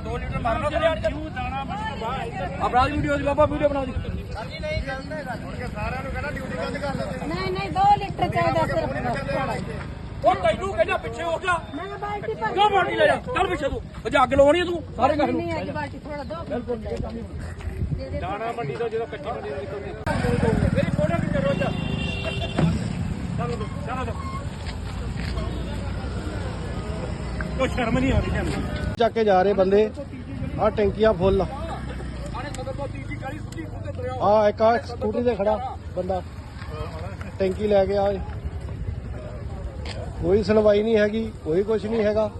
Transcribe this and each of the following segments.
2 litre ਮਾਰਨਾ ਤੇ ਲਿਆਣ ਅਪਰਾਧ ਵੀਡੀਓ ਦੀ ਬਾਬਾ ਵੀਡੀਓ ਬਣਾ ਦੀ ਨਹੀਂ ਨਹੀਂ 2 ਲੀਟਰ ਚਾਹੀਦਾ ਸਿਰਫ ਉਹ ਤੈਨੂੰ ਕਹਿੰਦਾ ਪਿੱਛੇ ਹੋ ਜਾ। ਮੈਂ ਬਾਲਟੀ ਭਰ ਕਿਉਂ ਬਾਲਟੀ ਲੈ ਜਾ? ਚੱਲ ਪਿੱਛੇ ਤੂੰ। ਅਜੇ ਅੱਗ ਲਾਉਣੀ ਤੂੰ। ਸਾਰੇ ਘਰ ਨੂੰ ਨਹੀਂ ਅੱਜ ਬਾਲਟੀ ਥੋੜਾ ਦੋ ਬਿਲਕੁਲ ਦਾਣਾ ਮੰਡੀ ਤੋਂ ਜਦੋਂ ਕੱਚੀ ਮੰਡੀ ਨਿਕਲਦੀ ਮੇਰੀ ਫੋਟੋ ਕਿੱਥੇ ਰੋਜ। ਚਲੋ ਦੋ ਚਲੋ ਕੋਈ ਸ਼ਰਮ ਨਹੀਂ ਆਉਂਦੀ ਤੁਹਾਨੂੰ ਚੱਕ ਕੇ ਜਾ ਰਹੇ ਬੰਦੇ। ਆ ਟੈਂਕੀਆਂ ਫੁੱਲ ਤੋਂ ਆ ਇੱਕ ਆ ਸਕੂਟਰੀ ਤੇ ਖੜਾ ਬੰਦਾ। ਟੈਂਕੀ ਲੈ ਕੇ ਆ। ਕੋਈ ਸੁਣਵਾਈ ਨਹੀਂ ਹੈਗੀ ਕੋਈ ਕੁਝ ਨਹੀਂ ਹੈਗਾ।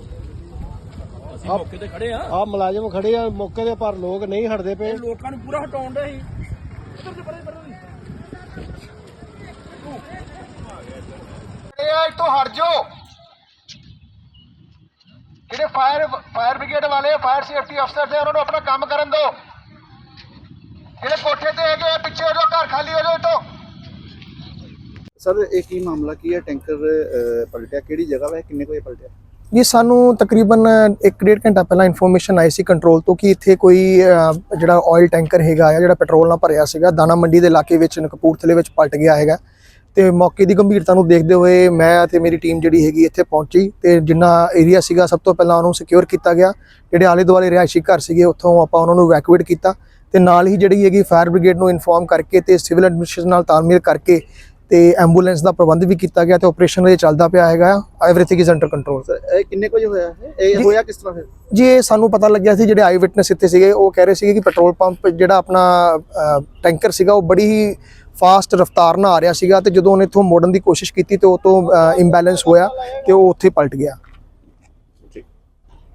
ਅਸੀਂ ਮੌਕੇ ਤੇ ਖੜੇ ਆ। ਆ ਮੁਲਾਜ਼ਮ ਖੜੇ ਆ ਮੌਕੇ ਦੇ ਪਰ ਲੋਕ ਨਹੀਂ ਹਟਦੇ ਪਏ। ਲੋਕਾਂ ਨੂੰ ਪੂਰਾ ਹਟਾਉਣ ਦੇ ਸੀ ਇੱਧਰ ਦੇ ਪਰੇ ਪਰੇ ਇਹ ਆ ਇੱਥੋਂ ਹਟ ਜਾਓ। ਜਿਹੜੇ ਫਾਇਰ ਫਾਇਰ ਬ੍ਰਿਗੇਡ ਵਾਲੇ ਫਾਇਰ ਸੇਫਟੀ ਅਫਸਰ ਨੇ ਉਹਨਾਂ ਨੂੰ ਆਪਣਾ ਕੰਮ ਕਰਨ ਦਿਓ। ਜਿਹੜੇ ਕੋਠੇ ਤੇ ਹੈਗੇ ਆ, ਪਿੱਛੇ ਹੋ ਜਾਓ ਘਰ ਖਾਲੀ ਹੋ ਜਾਓ ਇੱਥੋਂ। ਸਰ ਇਹ ਕੀ ਮਾਮਲਾ ਕੀ ਹੈ ਟੈਂਕਰ ਪਲਟਿਆ? ਕਿਹੜੀ ਜਗ੍ਹਾ ਹੈ ਕਿੰਨੇ ਕੋਈ ਪਲਟਿਆ? ਜੀ ਸਾਨੂੰ ਤਕਰੀਬਨ 1.5 ਘੰਟਾ ਪਹਿਲਾਂ ਇਨਫੋਰਮੇਸ਼ਨ ਆਈ ਸੀ ਕੰਟਰੋਲ ਤੋਂ ਕਿ ਇੱਥੇ ਕੋਈ ਜਿਹੜਾ ਆਇਲ ਟੈਂਕਰ ਹੈਗਾ ਆ ਜਿਹੜਾ ਪੈਟਰੋਲ ਨਾਲ ਭਰਿਆ ਸੀਗਾ ਦਾਣਾ ਮੰਡੀ ਦੇ ਇਲਾਕੇ ਵਿੱਚ ਕਪੂਰਥਲੇ ਵਿੱਚ ਪਲਟ ਗਿਆ ਹੈਗਾ। ਤੇ ਮੌਕੇ ਦੀ ਗੰਭੀਰਤਾ ਨੂੰ ਦੇਖਦੇ ਹੋਏ ਮੈਂ ਤੇ ਮੇਰੀ ਟੀਮ ਜਿਹੜੀ ਹੈਗੀ ਇੱਥੇ ਪਹੁੰਚੀ ਤੇ ਜਿੰਨਾ ਏਰੀਆ ਸੀਗਾ ਸਭ ਤੋਂ ਪਹਿਲਾਂ ਉਹਨੂੰ ਸਿਕਿਉਰ ਕੀਤਾ ਗਿਆ। ਜਿਹੜੇ ਆਲੇ ਦੁਆਲੇ ਰਿਹਾਇਸ਼ੀ ਘਰ ਸੀਗੇ ਉੱਥੋਂ ਆਪਾਂ ਉਹਨਾਂ ਨੂੰ ਇਵੈਕੂਏਟ ਕੀਤਾ ਤੇ ਨਾਲ ਹੀ ਜਿਹੜੀ ਹੈਗੀ ਫਾਇਰ ਬ੍ਰਿਗੇਡ ਨੂੰ ਇਨਫੋਰਮ ਕਰਕੇ ਤੇ ਸਿਵਲ ਐਡਮਿਨਿਸਟ੍ਰੇਸ਼ਨ ਨਾਲ ਤਾਲਮੇਲ ਕਰਕੇ ਤੇ ਐਂਬੂਲੈਂਸ ਦਾ ਪ੍ਰਬੰਧ ਵੀ ਕੀਤਾ ਗਿਆ ਤੇ ਆਪਰੇਸ਼ਨ ਇਹ ਚੱਲਦਾ ਪਿਆ ਹੈਗਾ। Everything is under control sir ਇਹ ਕਿੰਨੇ ਕੁ ਵਜੇ ਹੋਇਆ ਹੈ ਇਹ ਹੋਇਆ ਕਿਸ ਤਰ੍ਹਾਂ ਫਿਰ? ਜੀ ਇਹ ਸਾਨੂੰ ਪਤਾ ਲੱਗਿਆ ਸੀ ਜਿਹੜੇ ਆਈ ਵਿਟਨੈਸ ਇੱਥੇ ਸੀਗੇ ਉਹ ਕਹਿ ਰਹੇ ਸੀਗੇ ਕਿ ਪੈਟਰੋਲ ਪੰਪ ਜਿਹੜਾ ਆਪਣਾ ਟੈਂਕਰ ਸੀਗਾ ਉਹ ਬੜੀ ਹੀ ਫਾਸਟ ਰਫ਼ਤਾਰ ਨਾਲ ਆ ਰਿਹਾ ਸੀਗਾ ਤੇ ਜਦੋਂ ਉਹਨੇ ਇੱਥੋਂ ਮੋੜਨ ਦੀ ਕੋਸ਼ਿਸ਼ ਕੀਤੀ ਤੇ ਉਹ ਤੋਂ ਇੰਬੈਲੈਂਸ ਹੋਇਆ ਤੇ ਉਹ ਉੱਥੇ ਪਲਟ ਗਿਆ।